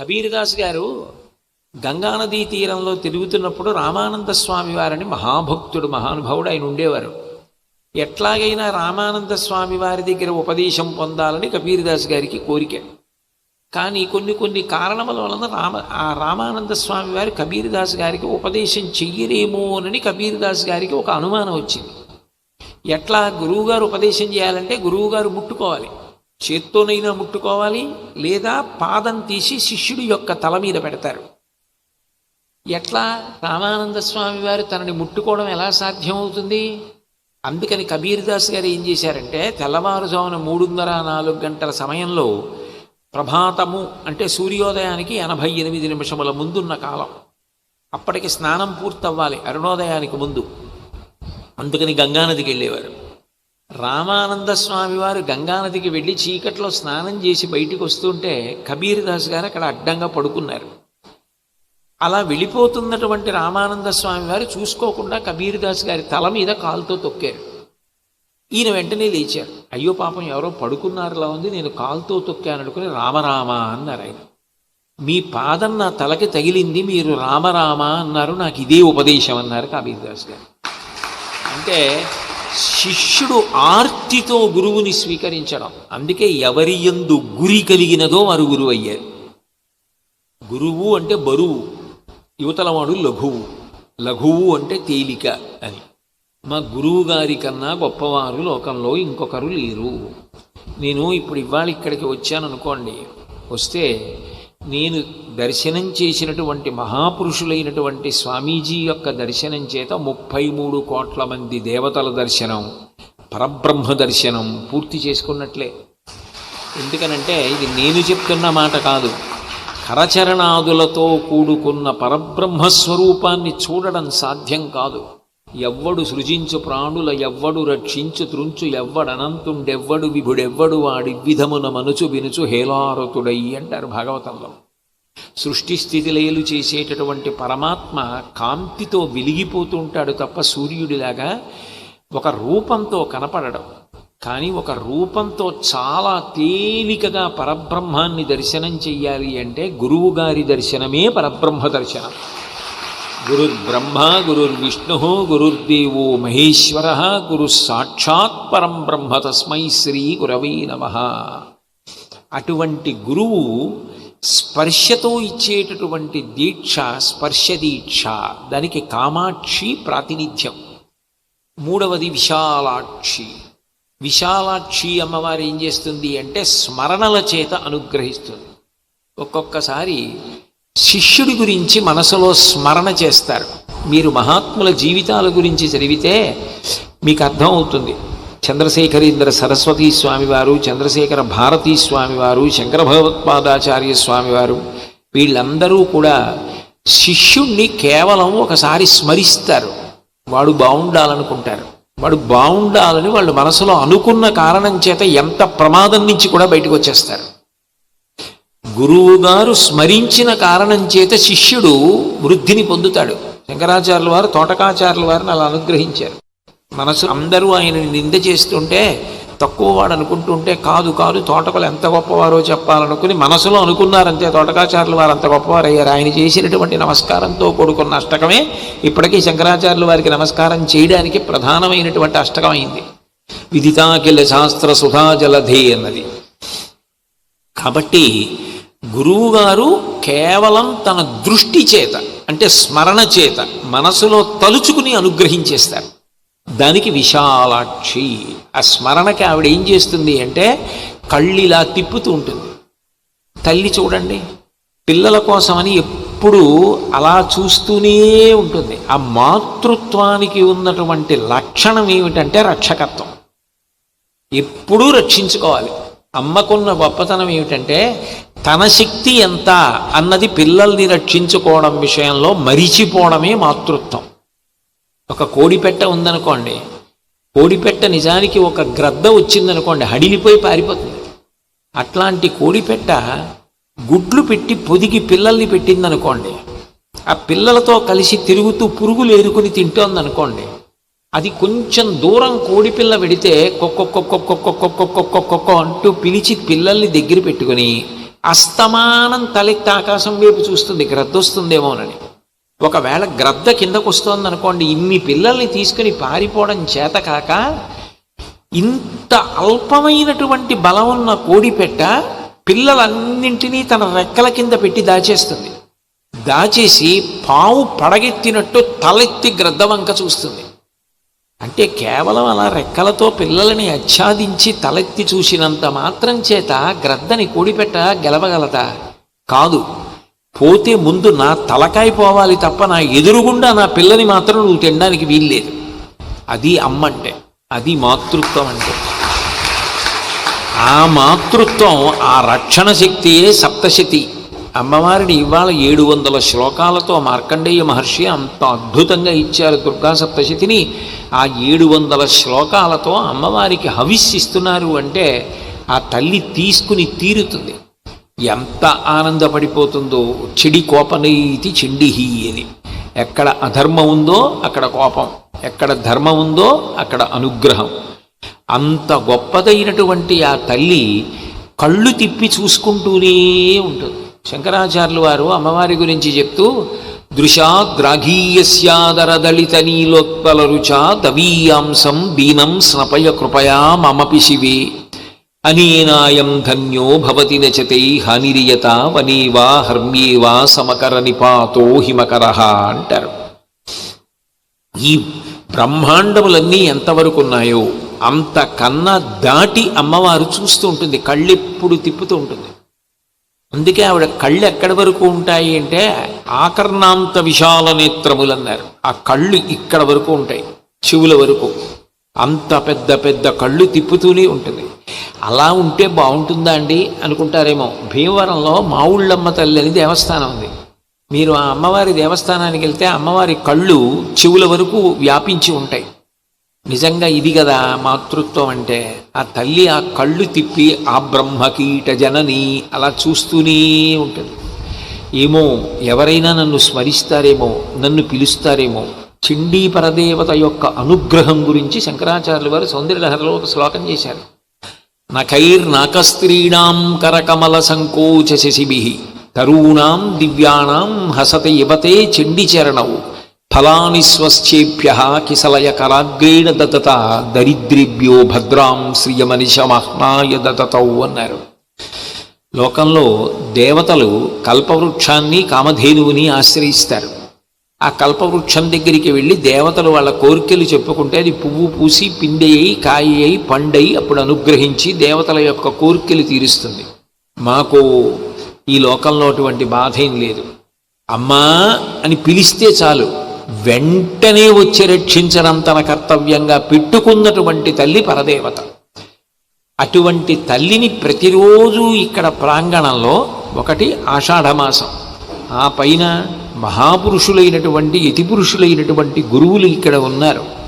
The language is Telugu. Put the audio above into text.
కబీర్దాస్ గారు గంగానదీ తీరంలో తిరుగుతున్నప్పుడు రామానంద స్వామి వారని మహాభక్తుడు మహానుభావుడు ఆయన ఉండేవారు. ఎట్లాగైనా రామానంద స్వామి వారి దగ్గర ఉపదేశం పొందాలని కబీర్దాస్ గారికి కోరిక. కానీ కొన్ని కొన్ని కారణముల వలన రామ ఆ రామానంద స్వామి వారు కబీర్దాస్ గారికి ఉపదేశం చెయ్యరేమోనని కబీర్దాస్ గారికి ఒక అనుమానం వచ్చింది. ఎట్లా గురువుగారు ఉపదేశం చేయాలంటే గురువుగారు ముట్టుకోవాలి. చేత్తోనైనా ముట్టుకోవాలి లేదా పాదం తీసి శిష్యుడి యొక్క తల మీద పెడతారు. ఎట్లా? రామానంద స్వామి వారు తనని ముట్టుకోవడం ఎలా సాధ్యమవుతుంది? అందుకని కబీర్దాస్ గారు ఏం చేశారంటే తెల్లవారుజామున మూడున్నర నాలుగు గంటల సమయంలో ప్రభాతము అంటే సూర్యోదయానికి ఎనభై ఎనిమిది నిమిషముల ముందున్న కాలం. అప్పటికి స్నానం పూర్తవ్వాలి అరుణోదయానికి ముందు. అందుకని గంగానదికి వెళ్ళేవారు. రామానంద స్వామి వారు గంగానదికి వెళ్ళి చీకట్లో స్నానం చేసి బయటికి వస్తుంటే కబీర్దాస్ గారు అక్కడ అడ్డంగా పడుకున్నారు. అలా వెళ్ళిపోతున్నటువంటి రామానంద స్వామి వారు చూసుకోకుండా కబీర్దాస్ గారి తల మీద కాలుతో తొక్కారు. ఈయన వెంటనే లేచారు. అయ్యో పాపం ఎవరో పడుకున్నారులా ఉంది నేను కాలుతో తొక్కాను అనుకుని రామరామ అన్నారు ఆయన. మీ పాదం నా తలకి తగిలింది మీరు రామరామ అన్నారు నాకు ఇదే ఉపదేశం అన్నారు కబీర్దాస్ గారు. అంటే శిష్యుడు ఆర్తితో గురువుని స్వీకరించడం. అందుకే ఎవరి ఎందు గురి కలిగినదో వారు గురువు అయ్యారు గురువు అంటే బరువు యువతలవాడు లఘువు లఘువు అంటే తేలిక అని. మా గురువు గారి కన్నా గొప్పవారు లోకంలో ఇంకొకరు లేరు. నేను ఇప్పుడు ఇవాళ ఇక్కడికి వచ్చాను అనుకోండి వస్తే నేను దర్శనం చేసినటువంటి మహాపురుషులైనటువంటి స్వామీజీ యొక్క దర్శనం చేత ముప్పై మూడు కోట్ల మంది దేవతల దర్శనం పరబ్రహ్మ దర్శనం పూర్తి చేసుకున్నట్లే. ఎందుకనంటే ఇది నేను చెప్తున్న మాట కాదు. కరచరణాదులతో కూడుకున్న పరబ్రహ్మ స్వరూపాన్ని చూడడం సాధ్యం కాదు. ఎవ్వడు సృజించు ప్రాణుల ఎవ్వడు రక్షించు త్రుంచు ఎవ్వడనంతుండెవ్వడు విభుడెవ్వడు వాడి విధమున మనుచు వినుచు హేలారతుడై అంటారు భాగవతంలో. సృష్టి స్థితిలయలు చేసేటటువంటి పరమాత్మ కాంతితో వెలిగిపోతుంటాడు తప్ప సూర్యుడిలాగా ఒక రూపంతో కనపడడం. కానీ ఒక రూపంతో చాలా తేలికగా పరబ్రహ్మాన్ని దర్శనం చెయ్యాలి అంటే గురువుగారి దర్శనమే పరబ్రహ్మ దర్శనం. గురుర్బ్రహ్మ గురుర్విష్ణు గురుర్దేవో మహేశ్వర గురు సాక్షాత్ పరం బ్రహ్మ తస్మై శ్రీ గురవై నమ. అటువంటి గురువు స్పర్శతో ఇచ్చేటటువంటి దీక్ష స్పర్శ దీక్ష దానికి కామాక్షి ప్రాతినిధ్యం. మూడవది విశాలాక్షి. విశాలాక్షి అమ్మవారు ఏం చేస్తుంది అంటే స్మరణల చేత అనుగ్రహిస్తుంది. ఒక్కొక్కసారి శిష్యుడి గురించి మనసులో స్మరణ చేస్తారు. మీరు మహాత్ముల జీవితాల గురించి చదివితే మీకు అర్థమవుతుంది. చంద్రశేఖరీంద్ర సరస్వతీ స్వామివారు చంద్రశేఖర భారతీ స్వామివారు శంకర భగవత్పాదాచార్య స్వామివారు వీళ్ళందరూ కూడా శిష్యుణ్ణి కేవలం ఒకసారి స్మరిస్తారు. వాడు బాగుండాలనుకుంటారు వాడు బాగుండాలని వాళ్ళు మనసులో అనుకున్న కారణం చేత ఎంత ప్రమాదం నుంచి కూడా బయటకు వచ్చేస్తారు. గురువుగారు స్మరించిన కారణం చేత శిష్యుడు వృద్ధిని పొందుతాడు. శంకరాచార్యుల వారు తోటకాచార్యుల వారిని అలా అనుగ్రహించారు. మనసు అందరూ ఆయనని నింద చేస్తుంటే తక్కువ వాడు అనుకుంటుంటే కాదు కాదు తోటకలు ఎంత గొప్పవారో చెప్పాలనుకుని మనసులో అనుకున్నారంతే తోటకాచార్యుల వారు అంత గొప్పవారు అయ్యారు ఆయన చేసినటువంటి నమస్కారంతో కూడుకున్న అష్టకమే ఇప్పటికీ శంకరాచార్యుల వారికి నమస్కారం చేయడానికి ప్రధానమైనటువంటి అష్టకం అయింది. విదితాకిల శాస్త్ర సుధాజలధి అన్నది కాబట్టి గురువుగారు కేవలం తన దృష్టి చేత అంటే స్మరణ చేత మనసులో తలుచుకుని అనుగ్రహించేస్తారు. దానికి విశాలాక్షి ఆ స్మరణకి ఆవిడ ఏం చేస్తుంది అంటే కళ్ళిలా తిప్పుతూ ఉంటుంది. తల్లి చూడండి పిల్లల కోసమని ఎప్పుడు అలా చూస్తూనే ఉంటుంది. ఆ మాతృత్వానికి ఉన్నటువంటి లక్షణం ఏమిటంటే రక్షకత్వం. ఎప్పుడూ రక్షించుకోవాలి. అమ్మకున్న గొప్పతనం ఏమిటంటే తన శక్తి ఎంత అన్నది పిల్లల్ని రక్షించుకోవడం విషయంలో మరిచిపోవడమే మాతృత్వం ఒక కోడిపెట్ట ఉందనుకోండి కోడిపెట్ట నిజానికి ఒక గ్రద్ద వచ్చిందనుకోండి హడిలిపోయి పారిపోతుంది అట్లాంటి కోడిపెట్ట గుడ్లు పెట్టి పొదిగి పిల్లల్ని పెట్టిందనుకోండి ఆ పిల్లలతో కలిసి తిరుగుతూ పురుగులు ఏరుకుని తింటోందనుకోండి అది కొంచెం దూరం కోడిపిల్ల పెడితే కొక్కొక్కొక్కొక్కొక్కొక్కొక్కొక్కొక్కొక్కొ అంటూ పిలిచి పిల్లల్ని దగ్గర పెట్టుకుని అస్తమానం తలెత్తి ఆకాశం వైపు చూస్తుంది గ్రద్ద వస్తుందేమోనని ఒకవేళ గ్రద్ద కిందకు వస్తోంది అనుకోండి ఇన్ని పిల్లల్ని తీసుకుని పారిపోవడం చేత కాక ఇంత అల్పమైనటువంటి బలం ఉన్న కోడిపెట్ట పిల్లలన్నింటినీ తన రెక్కల కింద పెట్టి దాచేస్తుంది. దాచేసి పావు పడగెత్తినట్టు తలెత్తి గ్రద్ద వంక చూస్తుంది. అంటే కేవలం అలా రెక్కలతో పిల్లలని ఆచ్ఛాదించి తలెత్తి చూసినంత మాత్రం చేత గ్రద్దని కూడిపెట్ట గెలవగలదా కాదు. పోతే ముందు నా తలకాయ పోవాలి తప్ప నా ఎదురుగుండా నా పిల్లని మాత్రం నువ్వు తినడానికి వీల్లేదు. అది అమ్మ అంటే అది మాతృత్వం అంటే. ఆ మాతృత్వం ఆ రక్షణ శక్తియే సప్తశతి. అమ్మవారిని ఇవాళ ఏడు వందల శ్లోకాలతో మార్కండేయ మహర్షి అంత అద్భుతంగా ఇచ్చారు దుర్గా సప్తశతిని. ఆ ఏడు వందల శ్లోకాలతో అమ్మవారికి హవిస్సిస్తున్నారు అంటే ఆ తల్లి తీసుకుని తీరుతుంది. ఎంత ఆనందపడిపోతుందో చెడి కోపనీతి చెండిహి అని. ఎక్కడ అధర్మం ఉందో అక్కడ కోపం ఎక్కడ ధర్మం ఉందో అక్కడ అనుగ్రహం. అంత గొప్పదైనటువంటి ఆ తల్లి కళ్ళు తిప్పి చూసుకుంటూనే ఉంటుంది. శంకరాచార్యులు వారు అమ్మవారి గురించి చెప్తూ దృశాద్రాఘీయస్యాదరదళిత నీలోత్పల రుచా దవీయాంసం దీనం స్నపయ కృపయా మమపి శివే. అనేనాయం ధన్యో భవతి నచతే హానిరియత వనేవా హర్మ్యేవా సమకర నిపాతో హిమకర అంటారు. ఈ బ్రహ్మాండములన్నీ ఎంతవరకు ఉన్నాయో అంతకన్నా దాటి అమ్మవారు చూస్తూ ఉంటుంది కళ్ళెప్పుడు తిప్పుతూ ఉంటుంది. అందుకే ఆవిడ కళ్ళు ఎక్కడి వరకు ఉంటాయి అంటే ఆకర్ణాంత విశాల నేత్రములు అన్నారు. ఆ కళ్ళు ఇక్కడ వరకు ఉంటాయి చెవుల వరకు. అంత పెద్ద పెద్ద కళ్ళు తిప్పుతూనే ఉంటుంది. అలా ఉంటే బాగుంటుందా అండి? అనుకుంటారేమో. భీమవరంలో మావుళ్ళమ్మ తల్లి అని దేవస్థానం ఉంది. మీరు ఆ అమ్మవారి దేవస్థానానికి వెళ్తే అమ్మవారి కళ్ళు చెవుల వరకు వ్యాపించి ఉంటాయి. నిజంగా ఇది కదా మాతృత్వం అంటే. ఆ తల్లి ఆ కళ్ళు తిప్పి ఆ బ్రహ్మకీట జనని అలా చూస్తూనే ఉంటుంది. ఏమో ఎవరైనా నన్ను స్మరిస్తారేమో నన్ను పిలుస్తారేమో. చిండీ పరదేవత యొక్క అనుగ్రహం గురించి శంకరాచార్యులు వారు సౌందర్యలహరిలో ఒక శ్లోకం చేశారు. నఖైర్నాకస్త్రీణాం కరకమల సంకోచ శశిభి తరూణాం దివ్యాణం హసత ఇవతే చండిచరణవు ఫలాని స్వశ్చేభ్య కిసలయ కరాగ్రేణ దతత దరిద్రిభ్యో భద్రాం శ్రియమనిషమహ్నాయ దతతౌ అన్నారు. లోకంలో దేవతలు కల్పవృక్షాన్ని కామధేనువుని ఆశ్రయిస్తారు. ఆ కల్పవృక్షం దగ్గరికి వెళ్ళి దేవతలు వాళ్ళ కోరికలు చెప్పుకుంటే అది పువ్వు పూసి పిండి అయి కాయ అయి పండయి అప్పుడు అనుగ్రహించి దేవతల యొక్క కోరికలు తీరుస్తుంది. మాకు ఈ లోకంలో అటువంటి బాధ ఏం లేదు. అమ్మా అని పిలిస్తే చాలు. వెంటనే వచ్చి రక్షించడం తన కర్తవ్యంగా పెట్టుకున్నటువంటి తల్లి పరదేవత. అటువంటి తల్లిని ప్రతిరోజు ఇక్కడ ప్రాంగణంలో ఒకటి ఆషాఢమాసం ఆ పైన మహాపురుషులైనటువంటి యతిపురుషులైనటువంటి గురువులు ఇక్కడ ఉన్నారు.